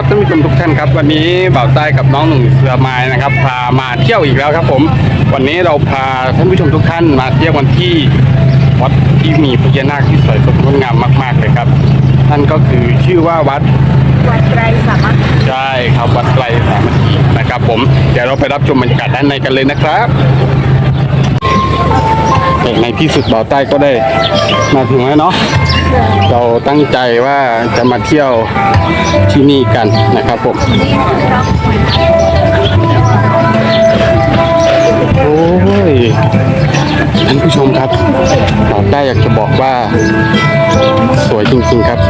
ครับท่านผู้ชมทุกท่านครับ วันนี้บ่าวใต้กับน้องหนุ่มเสือไม้นะครับ พามาเที่ยวอีกแล้วครับผม วันนี้เราพาท่านผู้ชมทุกท่านมาเที่ยววันที่วัดที่มีพญานาคที่สวยสดงดงามมาก ๆเลยครับท่านก็คือชื่อว่าวัดวัดไกรสามัคคีใช่ครับวัดไกลสามัคคีนะครับ ผมเดี๋ยวเราไปรับชมบรรยากาศด้านในกันเลยนะครับแต่ ในที่สุดบ่าวใต้ก็ได้มาถึงแล้วเนาะเราตั้งใจว่าจะมาเที่ยวที่นี่กันนะครับผมโอ้ยท่านผู้ชมครับเราได้อยากจะบอกว่า สวยจริงๆครับ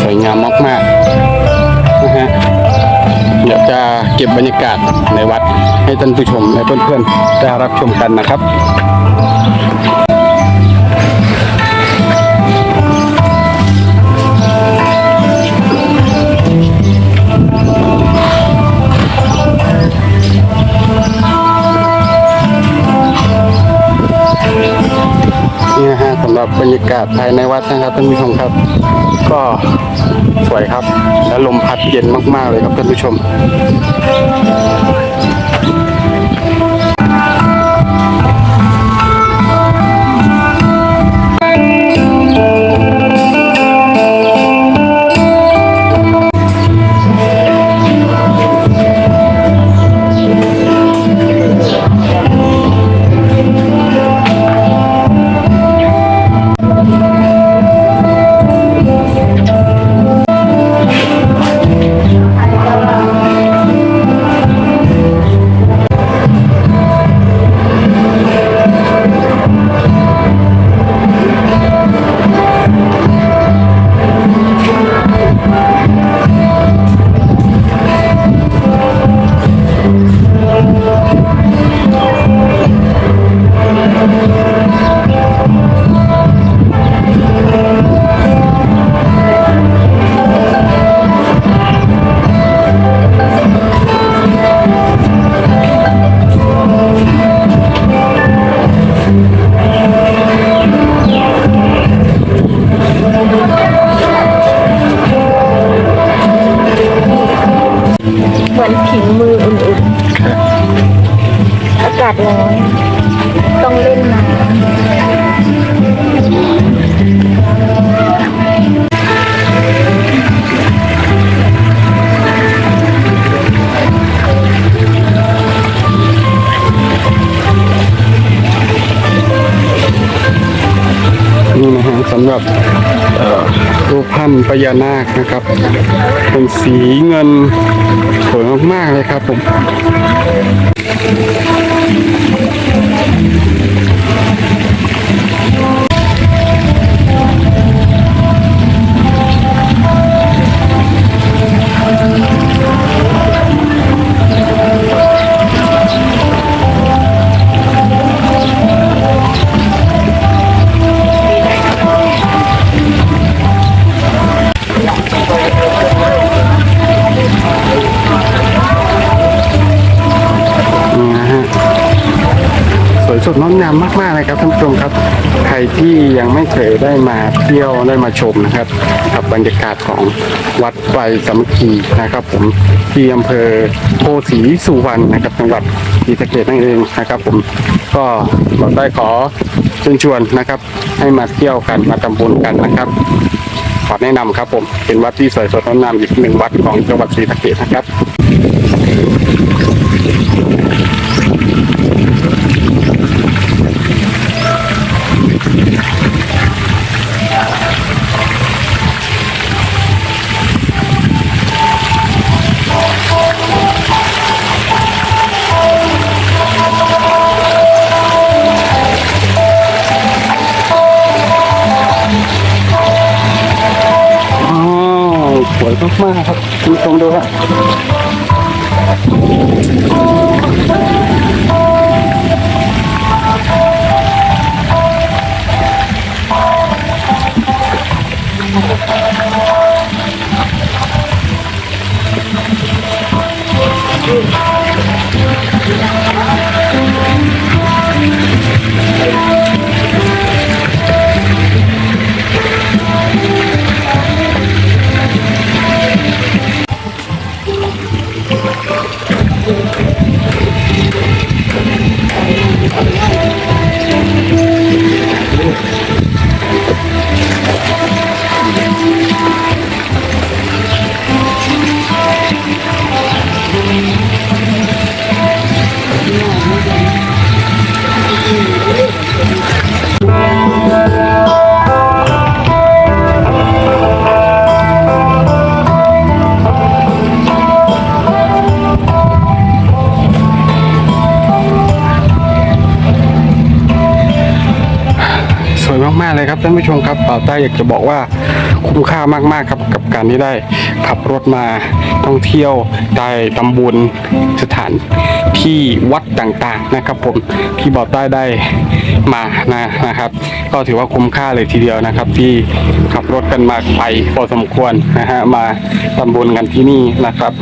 สวยงามมากๆ ก็บบรรยากาศในวัดให้ท่านผู้ชมและเพื่อนๆได้รับชมกันนะครับ รับบรรยากาศภายในวัดนะครับท่านผู้ชมครับ ก็สวยครับ และลมพัดเย็นมากๆเลยครับท่านผู้ชม ๆอากาศร้อนต้องเล่นน้ำนี่นะฮะสำหรับรูปพันพญานาคนะครับ เป็นสีเงินสวยมาก ๆ เลยครับผม Thank you. สวยสดงดงามากๆเลยครับท่านผู้ชมครับ ใครที่ยังไม่เคยได้มาเที่ยวได้มาชมนะครับ กับบรรยากาศของวัดไตรสามัคคีนะครับผมที่อำเภอโพสีสุวรรณนะครับจังหวัดศรีสะเกษนั่นเองนะครับ ผมก็เราได้ขอเชิญชวนนะครับ ให้มาเที่ยวกันมาทำบุญกันนะครับขอแนะนำครับผมเป็นวัดที่สวยสดงดงามอีกหนึ่งวัดของจังหวัดศรีสะเกษนะครับ วยมากๆครับคุณชมดูครับ ากๆเลยครับท่านผู้ชมครับป่าใต้อยากจะบอกว่าคุ้มค่ามากๆครับกับการที่ได้ขับรถมาท่องเที่ยวได้ตำบุญสถานที่วัดต่างๆนะครับ ผมที่บ่าใต้ได้มานะนะครับ ก็ถือว่าคุ้มค่าเลยทีเดียวนะครับ ที่ขับรถกันมาไปพอสมควรนะฮะมาตำบุญกันที่นี่นะครับ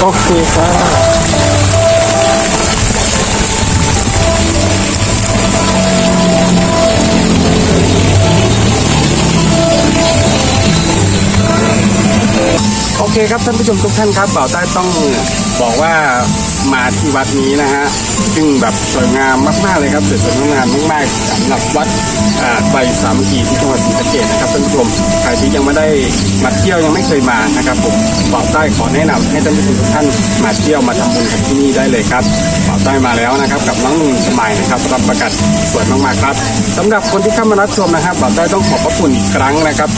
โอเคครับ เคครับท่านผู้ชมทุกท่านครับบ่าวใต้ต้องบอกว่ามาที่วัดนี้นะฮะซึ่งแบบสวยงามมากๆเลยครับสวยๆงามมากๆสำหรับวัดอ่าไฟสามัคคีที่จังหวัดศรีสะเกษนะครับท่านผู้ชมใครที่ยังไม่ได้มาเที่ยวยังไม่เคยมานะครับผมบ่าวใต้ขอแนะนำให้ท่านผู้ชมทุกท่านมาเที่ยวมาทำบุญกันที่นี่ได้เลยครับบ่าวใต้มาแล้วนะครับ กับน้องนุ่นสมัยนะครับรับประกันสวยมากๆครับสำหรับคนที่เข้ามารับชมนะครับบ่าวใต้ต้องขอบพระคุณอีกครั้งนะครับ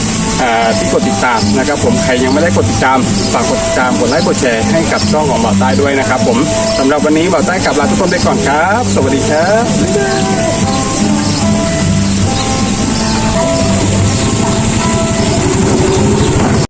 ที่กดติดตามนะครับ ผมใครยังไม่ได้กดติดตามฝากกดติดตามกดไลค์กดแชร์ให้กับช่องของบ่าวใต้ด้วยนะครับ ผมสำหรับวันนี้บ่าวใต้กลับลาทุกคนไปก่อนครับ สวัสดีครับ